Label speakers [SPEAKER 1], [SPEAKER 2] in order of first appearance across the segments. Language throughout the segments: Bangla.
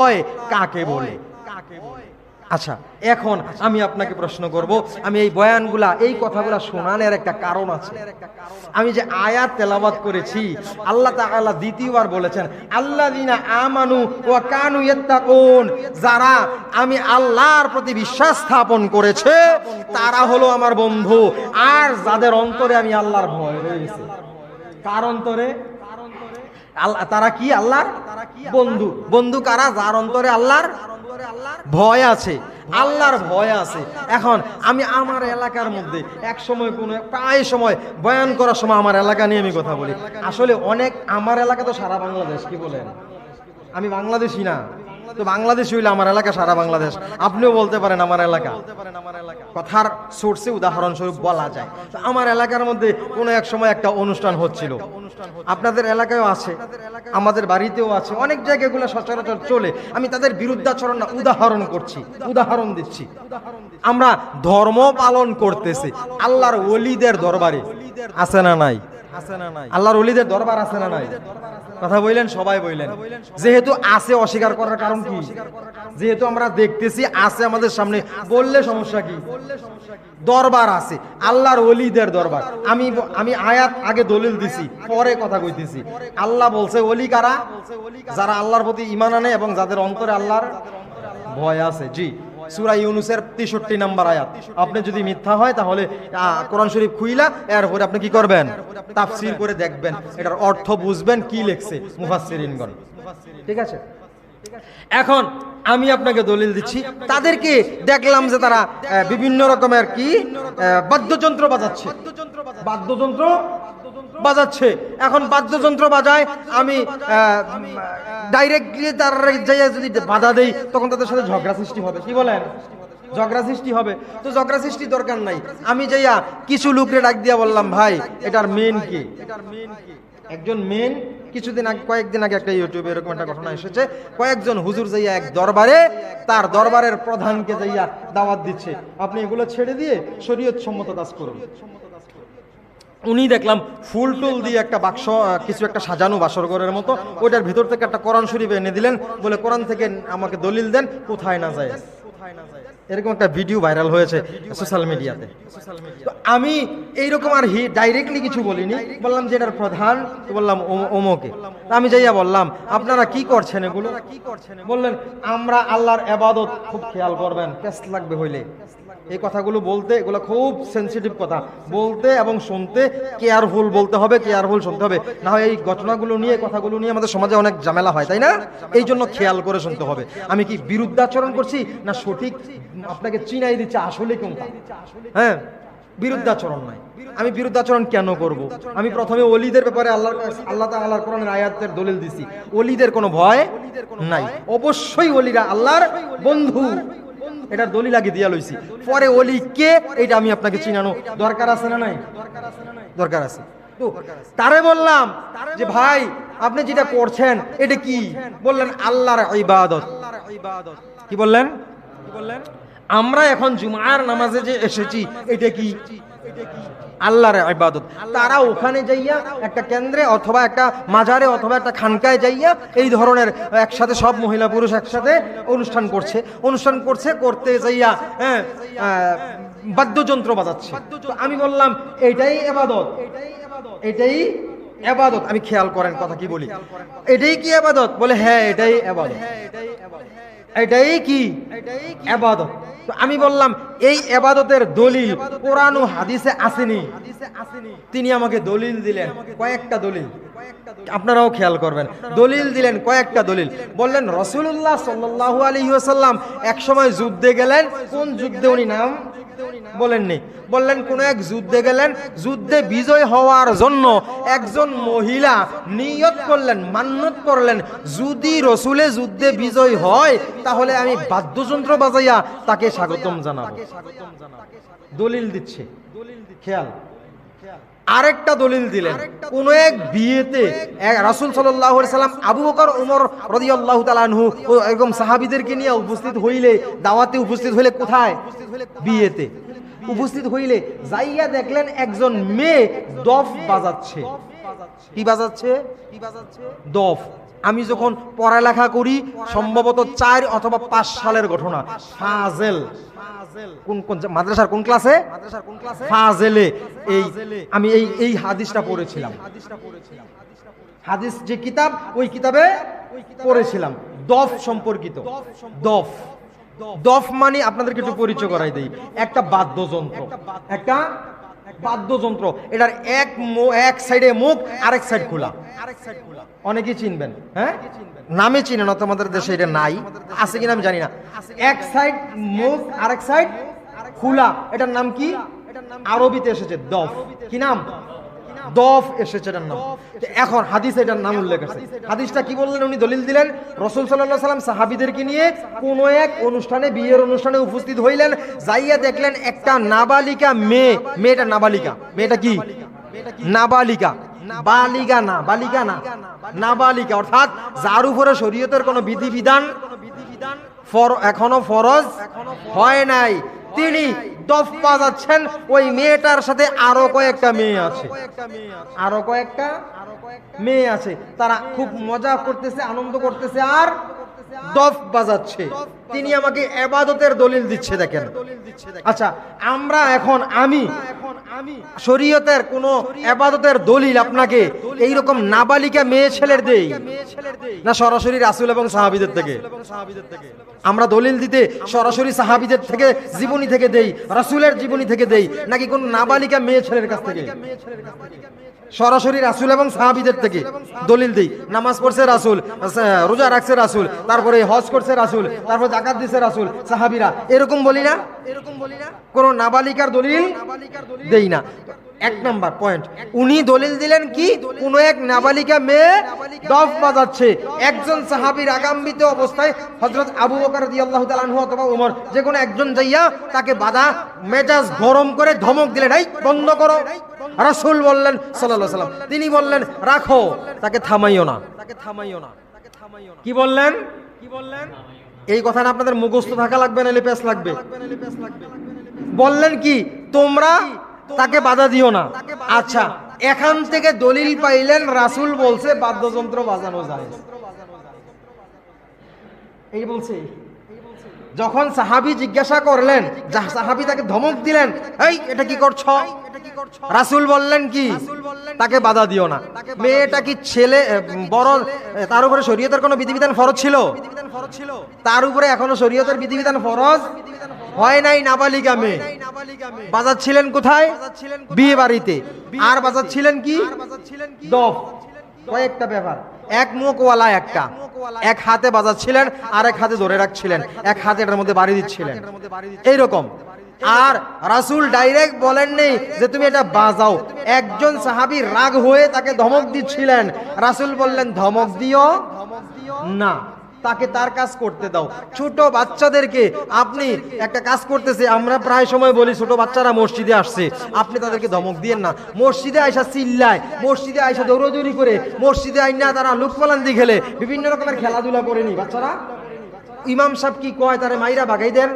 [SPEAKER 1] ভয় কাকে বলে? আচ্ছা এখন আমি আপনাকে প্রশ্ন করব। আমি এই বয়ানগুলা, এই কথাগুলা শোনানোর একটা কারণ আছে। আমি যে আয়াত তেলাবাত করেছি, আল্লাহ তাআলা দ্বিতীয়বার বলেছেন, আল্লাযিনা আমানু ওয়া কানু ইয়াত্তাকুন। যারা আমি আল্লাহর প্রতি বিশ্বাস স্থাপন করেছে, তারা হলো আমার বন্ধু। আর যাদের অন্তরে আমি আল্লাহর ভয় রয়েছে। কার অন্তরে? আল্লাহ, তারা কি আল্লাহর? বন্ধু বন্ধু কারা? যার অন্তরে আল্লাহর ভয় আছে। আল্লাহর ভয় আছে। এখন আমি আমার এলাকার মধ্যে এক সময় কোনো প্রায় সময় বয়ান করার সময় আমার এলাকা নিয়ে আমি কথা বলি। আসলে অনেক, আমার এলাকা তো সারা বাংলাদেশ, কি বলেন? আমি বাংলাদেশি না। তো বাংলাদেশি হইলে আমার এলাকা, সারা বাংলাদেশ। আপনিও বলতে পারেন আমার এলাকা। কথার সোর্সে উদাহরণস্বরূপ বলা যায়। আমার এলাকার মধ্যে কোনো এক সময় একটা অনুষ্ঠান হচ্ছিল। আপনাদের এলাকায়ও আছে, আমাদের বাড়িতেও আছে। অনেক জায়গাগুলো সচরাচর চলে। আমি তাদের বিরুদ্ধাচরণ না, উদাহরণ করছি, উদাহরণ দিচ্ছি। আমরা ধর্ম পালন করতেছি, আল্লাহর ওলিদের দরবারে। আছে না নাই? আল্লাহর ওলিদের দরবার আছে না নাই? কথা বললেন, সবাই বললেন। যেহেতু আছে অস্বীকার করার কারণ কি? যেহেতু আমরা দেখতেছি আছে আমাদের সামনে, বললে সমস্যা কি? দরবার আছে, আল্লাহর ওলিদের দরবার। আমি আমি আয়াত আগে দলিল দিছি, পরে কথা কইতেছি। আল্লাহ বলছে অলি কারা? যারা আল্লাহর প্রতি ইমান আনে এবং যাদের অন্তরে আল্লাহর ভয় আছে। জি। সুরা ইউনুসের তেষট্টি নাম্বার আয়াত। আপনি যদি মিথ্যা হয়, তাহলে কোরআন শরীফ খুইলা, এরপরে আপনি কি করবেন? তাফসির করে দেখবেন। এটার অর্থ বুঝবেন কি লেখছে মুফাসসিরিনগণ। ঠিক আছে? এখন আমি আপনাকে দলিল দিচ্ছি। তাদেরকে দেখলাম যে তারা বিভিন্ন রকমের কি বাদ্যযন্ত্র বাজাচ্ছে। বাদ্যযন্ত্র বাজাচ্ছে। এখন বাদ্যযন্ত্র বাজায়। আমি ডাইরেক্টলি তার যাইয়া যদি বাধা দেই, তখন তাদের সাথে ঝগড়া সৃষ্টি হবে। কি বলেন? ঝগড়া সৃষ্টি হবে। তো ঝগড়া সৃষ্টি দরকার নাই। আমি যাইয়া কিছু লোকরে ডাক দিয়া বললাম, ভাই, এটার মেন কি? একজন মেন কিছুদিন আগে, কয়েকদিন আগে একটা ইউটিউবে এরকম একটা ঘটনা এসেছে। কয়েকজন হুজুর যাইয়া এক দরবারে, তার দরবারের প্রধানকে যাইয়া দাওয়াত দিচ্ছে। আপনি এগুলো ছেড়ে দিয়ে শরীয়ত সম্মত কাজ করুন। উনি দেখলাম ফুল টুল দিয়ে একটা বাক্স কিছু একটা সাজানো বাসর ঘরের মতো। ওইটার ভিতর থেকে একটা কোরআন শরীফ এনে দিলেন, বলে, কোরআন থেকে আমাকে দলিল দেন, কোথায় না যায়। এরকম একটা ভিডিও ভাইরাল হয়েছে সোশ্যাল মিডিয়াতে। আমি এইরকম আর হি ডাইরেক্টলি কিছু বলিনি। বললাম যে এটার প্রধান বললাম ওমকে। আমি যাইয়া বললাম, আপনারা কি করছেন এগুলো? কি করছেন বললেন, আমরা আল্লাহর এবাদত খুব খেয়াল করবেন, কেস লাগবে হইলে। এই কথাগুলো বলতে এগুলো খুব সেন্সিটিভ কথা। বলতে এবং শুনতে কেয়ারফুল বলতে হবে কেয়ারফুল শুনতে হবে। না হয় এই ঘটনাগুলো নিয়ে কথাগুলো নিয়ে আমাদের সমাজে অনেক ঝামেলা হয় তাই না? এই জন্য খেয়াল করে শুনতে হবে। আমি কি বিরুদ্ধাচরণ করছি না সঠিক আপনাকে চিনাই দিচ্ছে আসলে কোনটা? হ্যাঁ? বিরুদ্ধাচরণ নয়। আমি বিরুদ্ধাচরণ কেন করব? আমি প্রথমে অলিদের ব্যাপারে আল্লাহ আল্লাহ তাআলার কোরআনের আয়াতের দলিল দিছি। অলিদের কোনো ভয় নাই। অবশ্যই অলিরা আল্লাহর বন্ধু। এটার দলিল লাগিয়ে দিয়া লইছি। পরে ওলি কে এটা আমি আপনাকে চিনানো দরকার আছে না নাই? দরকার আছে। তো তারে বললাম যে ভাই, আপনি যেটা করছেন, এটা কি? বললেন আল্লাহর ইবাদত। কি বললেন কি বললেন? আমরা এখন জুমার নামাজে যে এসেছি, এটা কি? আল্লাহর ইবাদত। তারা ওখানে যাইয়া একটা কেন্দ্রে অথবা একটা মাজারে অথবা একটা খানকায় যাইয়া এই ধরনের একসাথে সব মহিলা পুরুষ একসাথে অনুষ্ঠান করছে। অনুষ্ঠান করছে করতে যাইয়া হ্যাঁ বাদ্যযন্ত্র বাজাচ্ছে। আমি বললাম এটাই এবাদত এটাই এবাদত আমি খেয়াল করেন কথা কি বলি। এটাই কি এবাদত বলে হ্যাঁ এটাই এবাদত এটাই কি? এবাদত। তো আমি বললাম এই এবাদতের দলিল কোরআন ও হাদিসে আসেনি। তিনি আমাকে দলিল দিলেন কয়েকটা দলিল। আপনারাও খেয়াল করবেন। দলিল দিলেন কয়েকটা দলিল। বললেন রসুল্লাহ সাল্লাহ এক সময় যুদ্ধে গেলেন। কোন যুদ্ধে উনি নাম? বলেননি। বললেন কোন এক যুদ্ধে গেলেন। যুদ্ধে বিজয় হওয়ার জন্য একজন মহিলা নিয়ত করলেন মান্যত করলেন। যদি রসুলে যুদ্ধে বিজয় হয় তাহলে আমি বাদ্যযন্ত্র বাজাইয়া তাকে স্বাগতম জানাব। দলিল দিচ্ছে। খেয়াল। আরেকটা দলিল দিলেন। কোন এক বিয়েতে রাসুল সাল্লাম আবু বকর উমর রাদিয়াল্লাহু তাআলা আনহু ও এরকম সাহাবিদেরকে নিয়ে উপস্থিত হইলে দাওয়াতে উপস্থিত হইলে কোথায়? বিয়েতে। উপস্থিত হইলে যাইয়া দেখলেন একজন মেয়ে দফ বাজাচ্ছে কি বাজাচ্ছে। কি বাজাচ্ছে? দফ। আমি যখন পড়ালেখা করি সম্ভবত চার অথবা পাঁচ সালের ঘটনা। ফাজেল। কোন কোন মাদ্রাসার কোন ক্লাসে? ফাজেলে। এই আমি এই এই হাদিসটা পড়েছিলাম। হাদিস যে কিতাব ওই কিতাবে পড়েছিলাম। দফ সম্পর্কিত। দফ দফ। মানে আপনাদেরকে একটু পরিচয় করাই দেই। একটা বাদ্যযন্ত্র। একটা বাদ্যযন্ত্র। এটার এক এক সাইডে মুখ, আরেক সাইড খোলা। অনেকেই চিনবেন হ্যাঁ? নামে চিনে না, তোমাদের দেশে এটা নাই। আছে কিনা আমি জানি না। এক সাইড মুখ, আরেক সাইড খোলা। এটার নাম কি? আরবিতে এসেছে দফ। কি নাম? দফ এসেছে এটার নাম। এখন হাদিস এটার নাম উল্লেখ আছে। হাদিসটা কি বললেন? উনি দলিল দিলেন। রসুল সাল্লাহ সাল্লাম সাহাবিদেরকে নিয়ে কোনো এক অনুষ্ঠানে বিয়ের অনুষ্ঠানে উপস্থিত হইলেন। যাইয়া দেখলেন একটা নাবালিকা মেয়ে। মেয়েটা নাবালিকা। মেয়েটা কি? নাবালিকা। বালিকা না বালিকা না। নাবালিকা। অর্থাৎ যার উপরে শরীয়তের কোনো বিধিবিধান ফর এখনও ফরজ হয় নাই। তিনি দফ যাচ্ছেন ওই মেয়েটার সাথে আরও কয়েকটা মেয়ে আছে। আরও কয়েকটা মেয়ে আছে। তারা খুব মজা করতেছে, আনন্দ করতেছে, আর দফ বাজাচ্ছে। তিনি আমাকে এবাদতের দলিল দিচ্ছে দেখেন। আচ্ছা আমরা এখন আমি শরীয়তের কোন এবাদতের দলিল আপনাকে এই রকম নাবালিকা মেয়ে ছেলের দেই। না সরাসরি রাসুল এবং সাহাবিদের থেকে। আমরা দলিল দিতে সরাসরি সাহাবিদের থেকে জীবনী থেকে দেই রাসুলের জীবনী থেকে দেই নাকি কোন নাবালিকা মেয়ে ছেলের কাছ থেকে? সরাসরি রাসুল এবং সাহাবিদের থেকে দলিল দেই। নামাজ পড়ছে রাসুল রোজা রাখছে রাসুল। তারপরে হজ করছে রাসুল, তারপর জাকাত দিছে রাসুল, সাহাবিরা। এরকম বলি না। এরকম বলি না কোন নাবালিকার দলিল দেই না। এক নাম্বার পয়েন্ট উনি দলিল দিলেন কি? কোন এক নাবালিকা মেয়ে দফ বাজাচ্ছে। একজন সাহাবীর আগাম্বিত অবস্থায় হযরত আবু বকর রাদিয়াল্লাহু তাআলা আনহু অথবা ওমর যে কোনো একজন যাইয়া তাকে বাধা, মেজাজ গরম করে ধমক দিলেন এই, বন্ধ করো। রাসুল বললেন আলাইহি সাল্লাম তিনি বললেন, রাখো। তাকে থামাইও না। তাকে থামাইও না। কি বললেন? কি বললেন? এই কথাটা আপনাদের মুখস্থ থাকা লাগবে নাহলে পেশ লাগবে। বললেন কি তোমরা তাকে বাধা দিও না। আচ্ছা এখান থেকে দলিল পাইলেন রাসূল বলছে বাদ্যযন্ত্র বাজানো যায়। এই বলছে। যখন সাহাবি জিজ্ঞাসা করলেন সাহাবি তাকে ধমক দিলেন এই এটা কি করছ? রাসূল বললেন কি? তাকে বাধা দিও না। মেয়েটা কি ছেলে বড় তার উপরে শরীয়তের কোনো বিধিবিধান ফরজ ছিল? তার উপরে এখনও শরীয়তের বিধিবিধান ফরজ? হয় নাই নাবালিকা মেয়ে। বাজাচ্ছিলেন কোথায়? বিয়ে বাড়িতে। আর বাজাচ্ছিলেন কি? দফ। কয়েকটা ব্যাপার। এক মুখওয়ালা একটা। এক হাতে বাজাচ্ছিলেন আর এক হাতে ধরে রাখছিলেন। এক হাতে এটার মধ্যে বাড়ি দিচ্ছিলেন। এইরকম। আর রাসূল ডাইরেক্ট বলেননি যে তুমি এটা বাজাও। একজন সাহাবী রাগ হয়ে তাকে ধমক দিচ্ছিলেন। রাসূল বললেন, ধমক দিও না, তাকে তার কাজ করতে দাও। ছোট বাচ্চাদেরকে আপনি একটা কাজ করতেছে, আমরা প্রায় সময় বলি ছোট বাচ্চারা মসজিদে আসছে, আপনি তাদেরকে ধমক দিয়েন না। মসজিদে আইসা চিল্লায়, মসজিদে আইসা দৌড়দৌড়ি করে, মসজিদে আইনা তারা লুকপালান্দি খেলে, বিভিন্ন রকমের খেলাধুলা করেনি। বাচ্চারা, ইমাম সাহেব কি কয়, তারে মাইরা বাগাই দেন?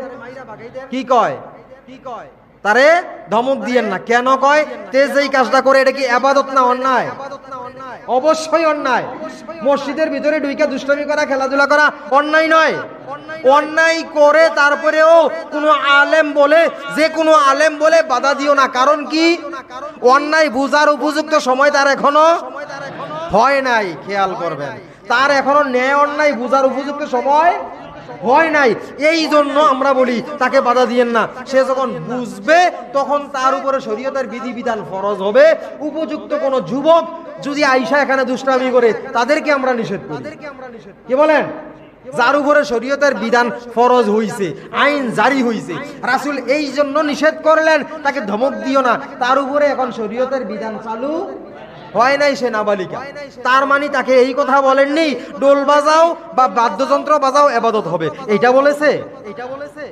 [SPEAKER 1] কি কয়? তারে ধমক দিয়েন না। কেন কয়? তে যেই কাজটা করে এটা কি আবাদত না অন্যায়? অবশ্যই অন্যায়। মসজিদের ভিতরে ডুইকা দুষ্টামি করা খেলাধুলা করা অন্যায় নয়। অন্যায় করে তারপরেও কোনো আলেম বলে যে কোনো আলেম বলে বাধা দিও না। কারণ কি? অন্যায় বুঝার উপযুক্ত সময় তার এখনও হয় নাই। খেয়াল করবেন। তার এখনও ন্যায় অন্যায় বুঝার উপযুক্ত সময় হয় নাই। এই জন্য আমরা বলি, তাকে বাধা দিয়েন না। সে যখন বুঝবে, তখন তার উপরে শরীয়তের বিধিবিধান ফরজ হবে। উপযুক্ত কোনো যুবক যদি আইসা এখানে দুষ্টামি করে, তাদেরকে আমরা নিষেধ করি। কি বলেন? যার উপরে শরীয়তের বিধান ফরজ হইছে, আইন জারি হইছে, রাসূল এই জন্য নিষেধ করলেন, তাকে ধমক দিও না। তার উপরে এখন শরীয়তের বিধান চালু হয় নাই সে নাবালিকা তার মানে তাকে এই কথা বলেননি, ডোল বাজাও বা বাদ্যযন্ত্র বাজাও এবাদত হবে। এটা বলেছে এটা বলেছে?